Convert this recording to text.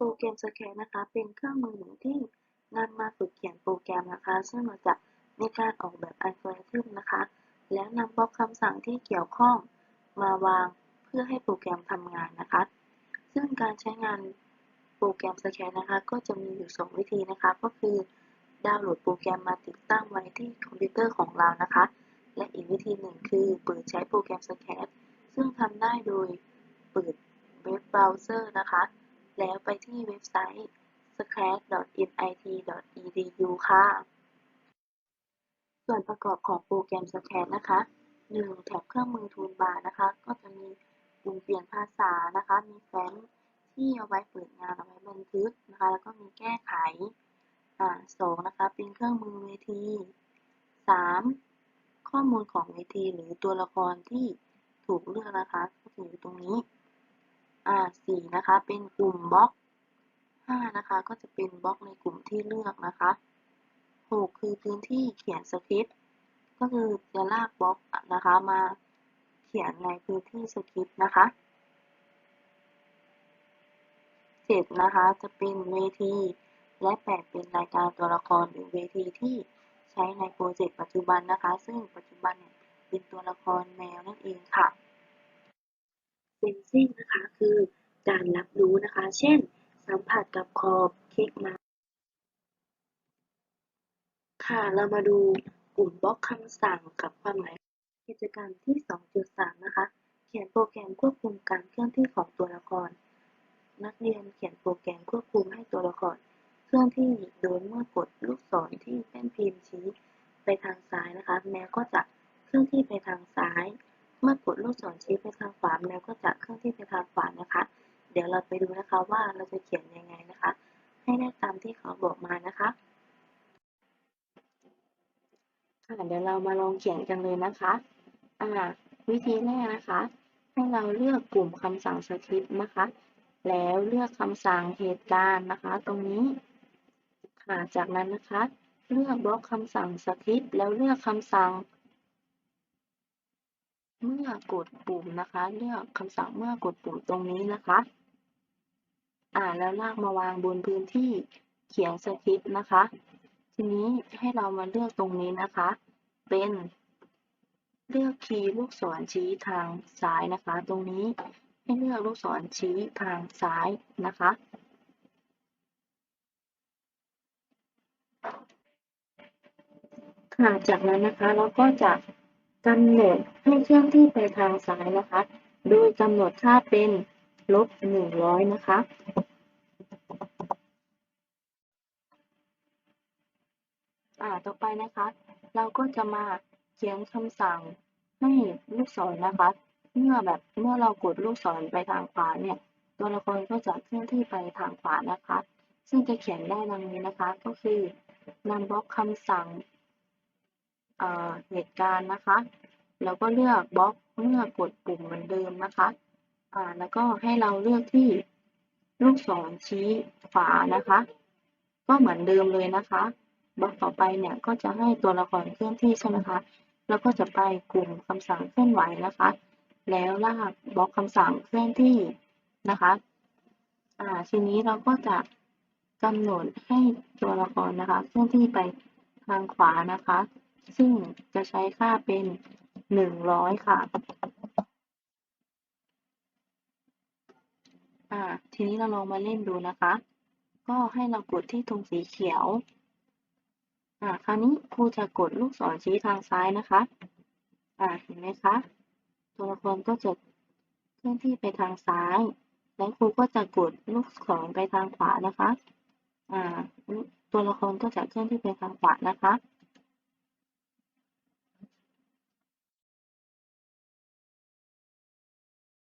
โปรแกรมสแกนนะคะ เป็นเครื่องมือหนึ่งที่นำมาฝึกเขียนโปรแกรมนะคะ ซึ่งเราจะมีการออกแบบอัลกอริทึมนะคะ แล้วนำบล็อกคำสั่งที่เกี่ยวข้องมาวางเพื่อให้โปรแกรมทำงานนะคะ ซึ่งการใช้งานโปรแกรมสแกนนะคะ ก็จะมีอยู่ 2 วิธีนะคะ ก็คือ ดาวน์โหลดโปรแกรมมาติดตั้งไว้ที่คอมพิวเตอร์ของเรานะคะ และอีกวิธีหนึ่งคือเปิดใช้โปรแกรมสแกนซึ่งทำได้โดยเปิดเว็บเบราว์เซอร์นะคะ แล้วไปที่เว็บไซต์ scratch.mit.edu ค่ะ ส่วนประกอบของโปรแกรม Scratch นะคะ 1. แถบเครื่องมือทูลบาร์นะคะ ก็จะมีปุ่มเปลี่ยนภาษานะคะ มีแฟ้มที่เอาไว้เปิดงานเอาไว้บันทึกนะคะ แล้วก็มีแก้ไข อ่าสองนะคะ เป็นเครื่องมือเวที 3. ข้อมูลของเวทีหรือตัวละครที่ถูกเลือกนะคะก็จะอยู่ตรงนี้ อ่าสี่นะคะ เป็นกลุ่มบล็อกห้านะคะ ก็จะเป็นบล็อกในกลุ่มที่เลือกนะคะหกคือพื้นที่เขียนสคริปต์ก็คือจะลากบล็อกนะคะมาเขียนในพื้นที่สคริปต์นะคะเจ็ดนะคะจะเป็นเวที และแปดเป็นรายการตัวละครหรือเวทีที่ใช้ในโปรเจกต์ปัจจุบันนะคะ ซึ่งปัจจุบันเนี่ยเป็นตัวละครแมวนั่นเองค่ะ เซนซิ่งนะคะ คือการรับรู้นะคะ เช่น สัมผัสกับขอบเคลิกมาค่ะ เรามาดูกลุ่มบล็อกคำสั่งกับความหมาย กิจกรรมที่ 2.3 นะคะ เขียนโปรแกรมควบคุมการเคลื่อนที่ของตัวละคร นักเรียนเขียนโปรแกรมควบคุมให้ตัวละคร เคลื่อนที่โดยเมื่อกดลูกศรที่แป้นพิมพ์ชี้ไปทางซ้ายนะคะ แมวก็จะเคลื่อนที่ไปทางซ้าย เมื่อกดลูกศรชี้ไปทางขวาแมวก็จะเคลื่อนที่ไปทางขวานะคะ เดี๋ยวเราไปดูนะคะว่าเราจะเขียนยังไงนะคะ ให้ได้ตามที่เขาบอกมานะคะค่ะเดี๋ยวเรามาลองเขียนกันเลยนะคะอ่าวิธีแรกนะคะ ให้เราเลือกกลุ่มคำสั่งสคริปต์นะคะ แล้วเลือกคำสั่งเหตุการณ์นะคะ ตรงนี้ค่ะจากนั้นนะคะ เลือกบล็อกคำสั่งสคริปต์แล้วเลือกคำสั่ง เมื่อกดปุ่มนะคะ เลือกคำสั่งเมื่อกดปุ่มตรงนี้นะคะ อ่าแล้วลากมาวางบนพื้นที่เขียนสคริปต์นะคะ ทีนี้ให้เรามาเลือกตรงนี้นะคะ เป็นเลือกคีย์ลูกศรชี้ทางซ้ายนะคะ ตรงนี้ให้เลือกลูกศรชี้ทางซ้ายนะคะ ค่ะ จากนั้นนะคะเราก็จะ กำหนดให้เคลื่อนที่ไปทางซ้ายนะคะ โดยกำหนดค่าเป็นลบหนึ่งร้อยนะคะ อ่า ต่อไปนะคะ เราก็จะมาเขียนคำสั่งให้ลูกศรนะคะ เมื่อแบบเมื่อเรากดลูกศรไปทางขวาเนี่ย ตัวละครก็จะเคลื่อนที่ไปทางขวานะคะ ซึ่งจะเขียนได้ดังนี้นะคะ ก็คือนำบล็อกคำสั่ง เหตุการณ์นะคะ แล้วก็เลือกบล็อกเมื่อกดปุ่มเหมือนเดิมนะคะแล้วก็ให้เราเลือกที่ลูกศรชี้ขวานะคะ ก็เหมือนเดิมเลยนะคะบล็อกต่อไปเนี่ยก็จะให้ตัวละครเคลื่อนที่ใช่ไหมคะแล้วก็จะไปกลุ่มคำสั่งเคลื่อนไหวนะคะ แล้วลากบล็อกคำสั่งเคลื่อนที่นะคะอ่าทีนี้เราก็จะกำหนดให้ตัวละครนะคะ เคลื่อนที่ไปทางขวานะคะ ซึ่งจะใช้ค่าเป็นหนึ่งร้อยค่ะอ่าทีนี้เราลองมาเล่นดูนะคะ ก็ให้เรากดที่ธงสีเขียวอ่าคราวนี้ครูจะกดลูกศรชี้ทางซ้ายนะคะอ่าเห็นไหมคะตัวละครก็จะเคลื่อนที่ไปทางซ้าย แล้วครูก็จะกดลูกศรไปทางขวานะคะอ่าตัวละครก็จะเคลื่อนที่ไปทางขวานะคะ